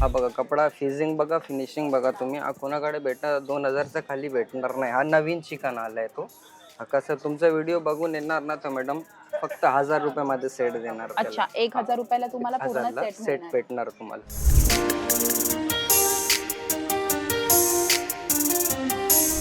हा बघा कपडा फिजिंग बघा फिनिशिंग बघा तुम्ही. हा कोणाकडे भेटणार? दोन हजारच्या खाली भेटणार नाही. हा नवीन चिकन आलाय तो. हा कसं तुमचा व्हिडिओ बघून येणार ना तर मॅडम फक्त हजार रुपयामध्ये सेट देणार अच्छा एक हजार रुपयाला तुम्हाला पूर्ण हजारला सेट सेट मिळणार. भेटणार तुम्हाला.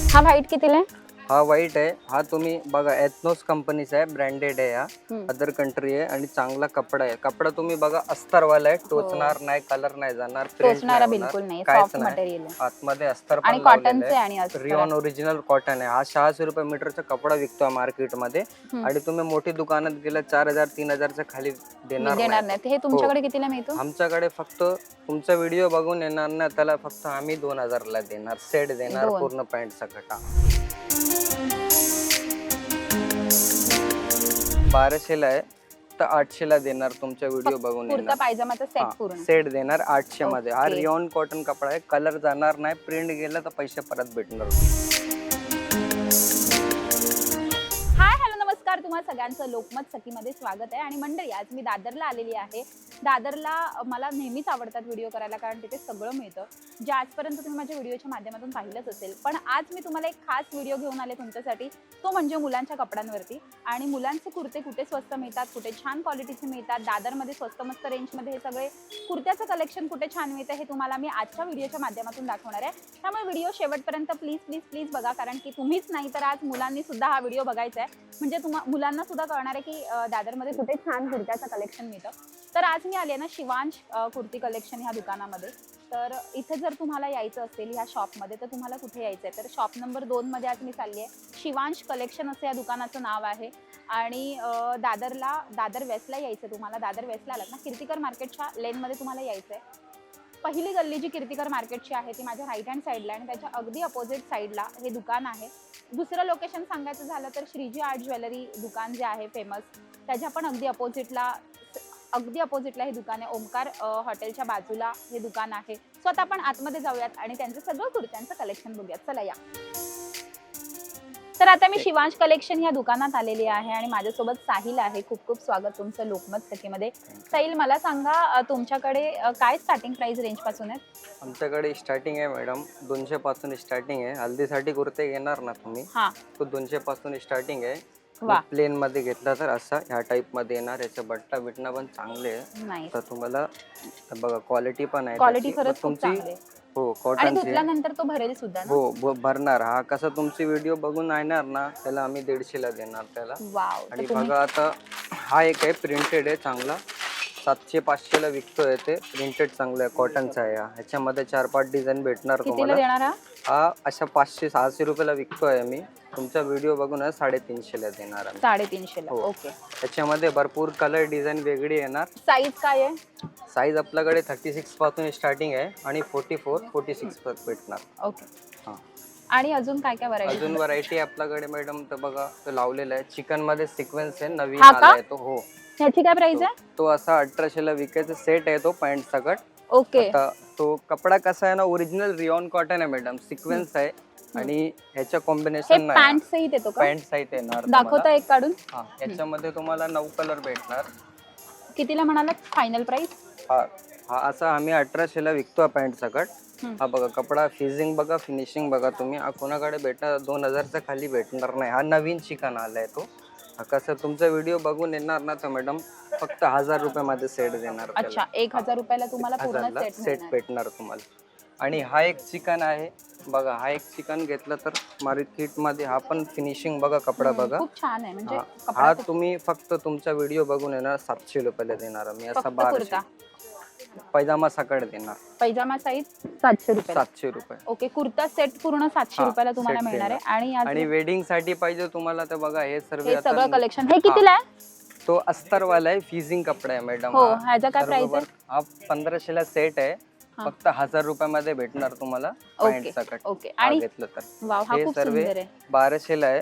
हा व्हाईट कितीला आहे? हा वाईट आहे. हा तुम्ही बघा एथनोस कंपनीचा आहे ब्रँडेड आहे हा. अदर कंट्री आहे आणि चांगला कपडा आहे. कपडा तुम्ही बघा अस्तरवाला आहे. टोचणार नाही कलर नाही जाणार हो. टोचणारा नाही बिलकुल होणार, नाही. आहे. आतमध्ये अस्तर आणि पण कॉटनचे लावलेलं आणि आहे. अस्तर. रिओन ओरिजिनल कॉटन आहे. हा सहाशे रुपये मीटरचा कपडा विकतो मार्केटमध्ये हम्म. आणि तुम्ही मोठी दुकानात गेला चार हजार तीन हजारच्या खाली मी देणार देणार नाही. नाही. हे तुमच्याकडे कितीला मिळतो? आमच्याकडे फक्त तुमचा व्हिडिओ बघून येणार ना त्याला फक्त आम्ही दोन हजारला देणार. सेट देणार दोन. पूर्ण पॅन्टचा कटा बाराशेला आहे तर आठशेला देणार तुमचा व्हिडिओ बघून कुर्ता येणार. पायजमाचा सेट पूर्ण. सेट देणार आठशे मध्ये हा Okay. रिओन कॉटन कपडा आहे. कलर जाणार नाही. प्रिंट गेला तर पैसे परत भेटणार. हाय हॅलो नमस्कार. तुम्हा सगळ्यांचं लोकमत सखीमध्ये स्वागत आहे. आणि मंडळी आज मी दादरला आलेली आहे. दादरला मला नेहमीच आवडतात व्हिडिओ करायला कारण तिथे सगळं मिळतं. जे आजपर्यंत तुम्ही माझ्या व्हिडिओच्या माध्यमातून पाहिलंच असेल. पण आज मी तुम्हाला एक खास व्हिडिओ घेऊन आले तुमच्यासाठी. तो म्हणजे मुलांच्या कपड्यांवरती. आणि मुलांचे कुर्ते कुठे स्वस्त मिळतात कुठे छान क्वालिटीचे मिळतात दादरमध्ये स्वस्त मस्त रेंजमध्ये हे सगळे कुर्त्याचं कलेक्शन कुठे छान मिळतं हे तुम्हाला मी आजच्या व्हिडिओच्या माध्यमातून दाखवणार आहे. त्यामुळे व्हिडिओ शेवटपर्यंत प्लीज प्लीज प्लीज बघा कारण की तुम्हीच नाही तर आज मुलांनी सुद्धा हा व्हिडिओ बघायचा आहे. म्हणजे तुम्हा मुलांना सुद्धा कळणार आहे की दादरमध्ये कुठे छान कुर्त्याचं कलेक्शन मिळतं. तर आज मी आले ना शिवांश कुर्ती कलेक्शन ह्या दुकानामध्ये. तर इथे जर तुम्हाला यायचं असेल ह्या शॉपमध्ये तर तुम्हाला कुठे यायचं आहे तर शॉप नंबर दोनमध्ये आज मी चालली आहे. शिवांश कलेक्शन असं या दुकानाचं नाव आहे. आणि दादरला दादर वेस्टला यायचं आहे तुम्हाला. दादर वेस्टला आलात ना कीर्तिकर मार्केटच्या लेनमध्ये तुम्हाला यायचं आहे पहिली गल्ली जी कीर्तिकर मार्केटची आहे ती माझ्या राईट हँड साईडला आणि त्याच्या अगदी अपोजिट साईडला हे दुकान आहे. दुसरं लोकेशन सांगायचं झालं तर श्रीजी आर्ट ज्वेलरी दुकान जे आहे फेमस त्याच्या पण अगदी अपोजिटला अगदी अपोजिटला हे दुकान आहे. ओमकार हॉटेलच्या बाजूला हे दुकान आहे. सो आता आपण आतमध्ये जाऊयात आणि त्यांचं सगळं कुर्त्यांचं कलेक्शन बघूयात. चला या. तर आता मी शिवांश कलेक्शन या दुकानात आलेली आहे आणि माझ्यासोबत साहिल आहे. खूप खूप स्वागत तुमचं लोकमत सखीमध्ये. साहिल मला सांगा तुमच्याकडे काय स्टार्टिंग प्राइस रेंजपासून आहे? आमच्याकडे स्टार्टिंग आहे मॅडम दोनशे पासून स्टार्टिंग आहे. हल्दीसाठी कुर्ते घेणार ना तुम्ही? हा. तो दोनशे पासून स्टार्टिंग आहे. वा. प्लेन मध्ये घेतला तर असा ह्या टाइपमध्ये येणार. याचे बट्टा बिटणं पण चांगले आहे. तर तुम्हाला बघा क्वालिटी पण आहे क्वालिटी. खरंच खूप चांगली. हो धुतल्यानंतर तो भरेल सुद्धा ना? हो भरणार. हा कसा तुमची व्हिडिओ बघून येणार ना त्याला आम्ही दीडशेला देणार त्याला. आणि बघा आता हा एक आहे प्रिंटेड आहे चांगला. सातशे पाचशेला विकतोय ते. प्रिंटेड चांगलं आहे कॉटनचा आहे हा. ह्याच्यामध्ये चार पाच डिझाईन भेटणार कितीला तुम्हाला. देणार हा? हा अशा पाचशे सहाशे रुपयाला विकतोय मी. तुमचा व्हिडिओ बघून आहे साडेतीनशेला देणार आम्ही. साडेतीनशेला हो. ओके. त्याच्यामध्ये भरपूर कलर डिझाईन वेगळी येणार. साईज काय आहे? साईज आपल्याकडे थर्टी सिक्सपासून स्टार्टिंग आहे आणि फोर्टी फोर फोर्टी सिक्स भेटणार. ओके. हा. आणि अजून काय काय व्हरायटी अजून व्हरायटी आपल्याकडे मॅडम तर बघा तो लावलेला आहे. चिकनमध्ये सिक्वेन्स आहे नवीन हा का? आलाय तो. हो. ह्याची काय प्राइस आहे? तो असा अठराशेला विकायचा सेट आहे तो पॅन्ट सकट. ओके. आता तो कपडा कसा आहे ना ओरिजिनल रिओन कॉटन आहे मॅडम सिक्वेन्स आहे आणि ह्याच्या हे कॉम्बिनेशन पॅन्ट सहित येतो का? पॅन्ट साईज येणार दाखवता तुम्हाला. एक काढून. हा याच्यामध्ये तुम्हाला नऊ कलर भेटणार. कितीला म्हणालात फायनल प्राइस हा हा असा आम्ही अठराशेला विकतो पॅन्ट सकट. हम्म. हा बघा कपडा फिजिंग बघा फिनिशिंग बघा तुम्ही. हा कोणाकडे भेटणार? दोन हजारच्या खाली भेटणार नाही. हा नवीन चिकन आलाय तो. हा कसं तुमचा व्हिडिओ बघून येणार ना तर मॅडम फक्त हजार रुपयामध्ये सेट देणार. अच्छा एक हजार रुपयाला तुम्हाला पूर्ण हजारला सेट सेट भेटणार तुम्हाला. आणि हा एक चिकन आहे. बघा हा एक चिकन घेतला तर मार्केटमध्ये हा पण फिनिशिंग बघा कपडा बघा. खूप छान आहे. म्हणजे हा कपडा हा खूप- तुम्ही फक्त तुमचा व्हिडिओ बघून येणार सातशे रुपयाला देणार मी असा फक्त बाराशे. कुर्ता. पैजामा सकाळ देणार. पैजामा साईज सातशे रुपये सातशे रुपये. ओके कुर्ता सेट पूर्ण सातशे हा, रुपयाला तुम्हाला set मिळणार आहे. आणि आज वेडिंगसाठी पाहिजे तुम्हाला तर बघा हे सर्व हे आता सगळं कलेक्शन हे कितीला आहे? तो अस्तरवाला आहे फिजिंग कपडा आहे मॅडम हो ह्याचा काय प्राइस आहे? हा पंधराशेला सेट आहे. हा. फक्त हजार रुपयामध्ये भेटणार तुम्हाला ओके पॅन्ट सकट ओके. हा आणि घेतलं तर. वाव हा हे खूप सर्व सुंदर आहे. बाराशेला आहे.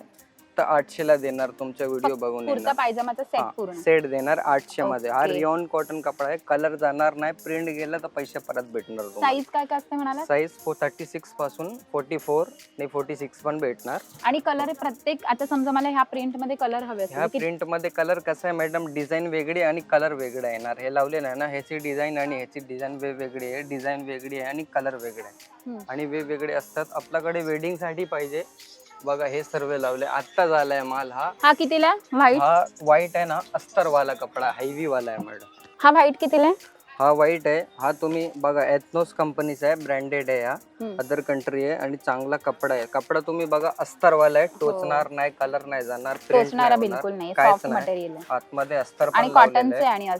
फक्त आठशे ला देणार तुमचा व्हिडिओ बघून कुर्ता पायजामाचा सेट पूर्ण. सेट देणार आठशे मध्ये. हा Okay. रिओन कॉटन कपडा आहे. कलर जाणार नाही. प्रिंट गेला तर पैसे परत भेटणार तुम्हाला. साईज काय काय असते म्हणाला साईज थर्टी सिक्सपासून फोर्टी फोर आणि फोर्टी सिक्स पण भेटणार. आणि कलर प्रत्येक आता समजा मला ह्या प्रिंटमध्ये कलर हवे ह्या असतील प्रिंटमध्ये कलर कसा आहे मॅडम डिझाईन वेगळी आणि कलर वेगळा येणार. हे लावलेलं आहे ना ह्याची डिझाईन आणि ह्याची डिझाईन वेगवेगळी आहे. डिझाईन वेगळी आहे आणि कलर वेगळे आहे. हम्म. आणि वेगवेगळे असतात. आपल्याकडे वेडिंगसाठी पाहिजे बघा हे सर्व लावले. आत्ता झालाय माल हा. हा कितीला? व्हाईट? हा व्हाईट आहे ना अस्तर वाला कपडा हेवी वाला आहे मॅडम. हा व्हाईट कितीला आहे? हा व्हाईट आहे. हा तुम्ही बघा एथनोस कंपनीचा आहे ब्रँडेड आहे हा. अदर कंट्री आहे आणि चांगला कपडा आहे. कपडा तुम्ही बघा अस्तरवाला आहे. टोचणार नाही कलर नाही जाणार हो. टोचणारा नाही बिलकुल नाही. आतमध्ये अस्तर पण.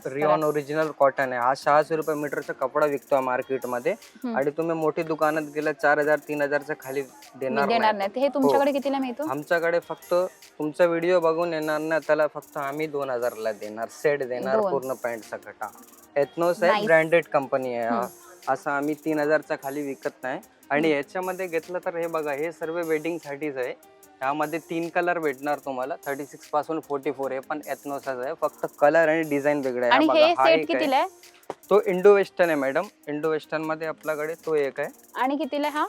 रिओन ओरिजिनल कॉटन आहे. हा सहाशे रुपये मीटरचा कपडा विकतो मार्केटमध्ये. आणि तुम्ही मोठी दुकानात गेला चार हजार तीन हजारच्या खाली देणार नाही. हे तुमच्याकडे कितीला मिळतो? आमच्याकडे फक्त तुमचा व्हिडिओ बघून येणार ना त्याला फक्त आम्ही दोन हजारला देणार. सेट देणार. पूर्ण पॅन्ट सकटा एथनोस आहे Nice. ब्रँडेड कंपनी आहे हा. असं आम्ही तीन हजारच्या खाली विकत नाही. आणि याच्यामध्ये घेतलं तर हे बघा हे सर्व वेडिंग साठीच आहे. यामध्ये तीन कलर भेटणार तुम्हाला. थर्टी सिक्सपासून फोर्टी फोर हे पण एथनोसच आहे. फक्त कलर आणि डिझाईन वेगळे आहे. आणि हा हे बघा, हा सेट एक आहे. कितीला आहे? तो इंडो वेस्टर्न आहे मॅडम इंडो वेस्टर्नमध्ये आपल्याकडे तो एक आहे. आणि कितीला आहे हा?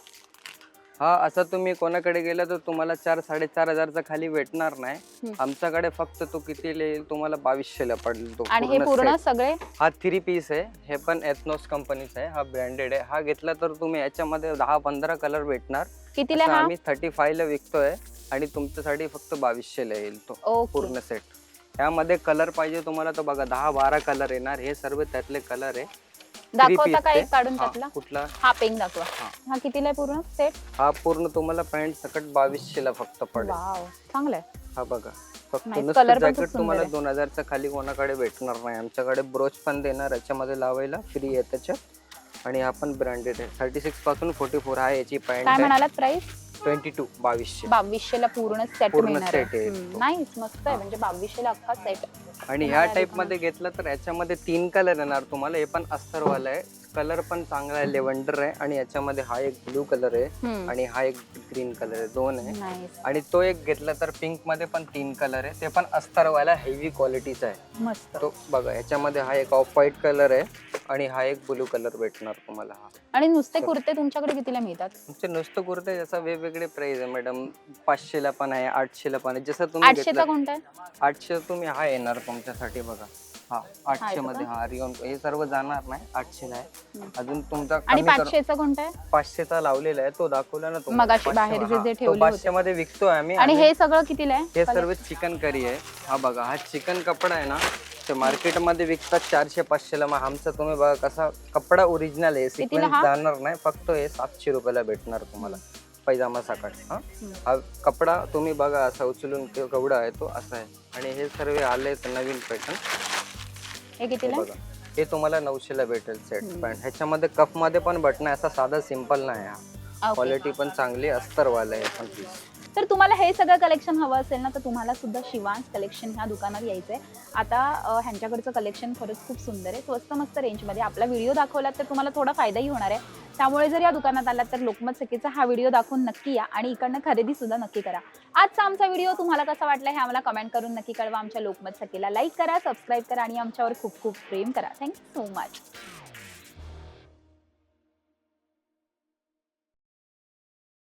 हा असं तुम्ही कोणाकडे गेला तर तुम्हाला चार साडेचार हजारचा खाली भेटणार नाही. आमच्याकडे फक्त तो किती येईल तुम्हाला बावीसशेला पडेल तो. आणि हे पूर्ण. सगळे? हा थ्री पीस आहे. हे पण एथनोस कंपनीचा आहे. हा ब्रँडेड आहे. हा घेतला तर तुम्ही याच्यामध्ये दहा पंधरा कलर भेटणार. कितीला हा? आम्ही थर्टी फायला विकतोय. आणि तुमच्यासाठी फक्त बावीसशेला येईल तो. पूर्ण सेट यामध्ये कलर पाहिजे तुम्हाला. तर बघा दहा बारा कलर येणार. हे सर्व त्यातले कलर आहे. दाखवता का. एक काढून त्यातला? कुठला? हा पेन दाखवा. हा. कितीला आहे पूर्ण? सेट हा पूर्ण तुम्हाला पॅन्ट सकट बावीसशेला फक्त पडेल. वाव चांगलं आहे हा बघा. फक्त. नुसतं जॅकेट तुम्हाला आहे. दोन हजारच्या खाली कोणाकडे भेटणार नाही. आमच्याकडे ब्रोच पण देणार याच्यामध्ये लावायला फ्री आहे त्याच्यात. आणि हा पण ब्रँडेड आहे. थर्टी सिक्सपासून फोर्टी फोर हा याची पॅन्ट काय आहे. म्हणालात प्राइस ट्वेंटी टू बावीसशे बावीसशे ला पूर्ण सेट पूर्ण set आहे. नाही मस्त आहे. म्हणजे बावीसशे ला अख्खा सेट आणि ह्या टाइपमध्ये घेतलं तर याच्यामध्ये तीन कलर येणार तुम्हाला. हे पण अस्तरवाला आहे. कलर पण चांगला आहे लेव्हंडर आहे आणि याच्यामध्ये हा एक ब्लू कलर आहे आणि हा एक ग्रीन कलर आहे दोन आहे. आणि तो एक घेतला तर पिंकमध्ये पण तीन कलर आहे. ते पण अस्तरवाला हेवी क्वालिटीचा आहे. तो बघा याच्यामध्ये हा एक ऑफ व्हाईट कलर आहे. आणि हा एक ब्लू कलर भेटणार तुम्हाला हा. आणि नुसते कुर्ते तुमच्याकडे कितीला मिळतात? तुमचे नुसतं कुर्ते जसा वेगवेगळे प्राइस आहे मॅडम पाचशेला पण आहे आठशेला पण आहे. जसं तुम्ही आठशेचा घेतलं कोणता आहे? आठशे तुम्ही हा येणार तुमच्यासाठी बघा. हा आठशे मध्ये हा रिओन हे सर्व जाणार नाही आठशेला आहे. हम्म. अजून तुमचा आणि कमी करून पाचशेचा कोणता आहे? पाचशेचा लावलेला आहे तो दाखवला ना तुम्हाला. मगाशी पाचशे- बाहेर जे- जे तो ठेवले पाचशे मध्ये विकतोय आम्ही आणि आणि हे सगळं कितीला आहे? हे सर्व चिकन करी आहे. हा बघा हा चिकन कपडा आहे ना ते मार्केटमध्ये विकतात चारशे पाचशेला. मग आमचा तुम्ही बघा कसा कपडा ओरिजिनल आहे. सिक्वेन्स हा? जाणार नाही. फक्त हे सातशे रुपयाला भेटणार तुम्हाला. पैजामा सकाळ हा? हा कपडा तुम्ही बघा असा उचलून के- केवढा आहे तो असा आहे. आणि हे सर्व आले नवीन पॅटर्न हे कितीला? बघा. हे तुम्हाला नऊशेला भेटेल सेट पॅन्ट ह्याच्यामध्ये कफमध्ये पण बटन आहे. असा साधा सिंपल नाही हा. क्वालिटी पण चांगली अस्तरवाला आहे. पण piece. तर तुम्हाला हे सगळं कलेक्शन हवं असेल ना तर तुम्हाला सुद्धा शिवांश कलेक्शन ह्या दुकानात यायचं आहे आता ह्यांच्याकडचं कलेक्शन खरंच खूप सुंदर आहे. स्वस्त मस्त रेंजमध्ये आपला व्हिडिओ दाखवला तर तुम्हाला थोडा फायदाही होणार आहे. त्यामुळे जर या दुकानात आलात तर लोकमत सखीचा हा व्हिडिओ दाखवून नक्की या आणि इकडनं खरेदी सुद्धा नक्की करा. आजचा आमचा व्हिडिओ तुम्हाला कसा वाटला हे आम्हाला कमेंट करून नक्की कळवा. आमच्या लोकमत सखीला लाईक करा सबस्क्राईब करा आणि आमच्यावर खूप खूप प्रेम करा. Thank you so much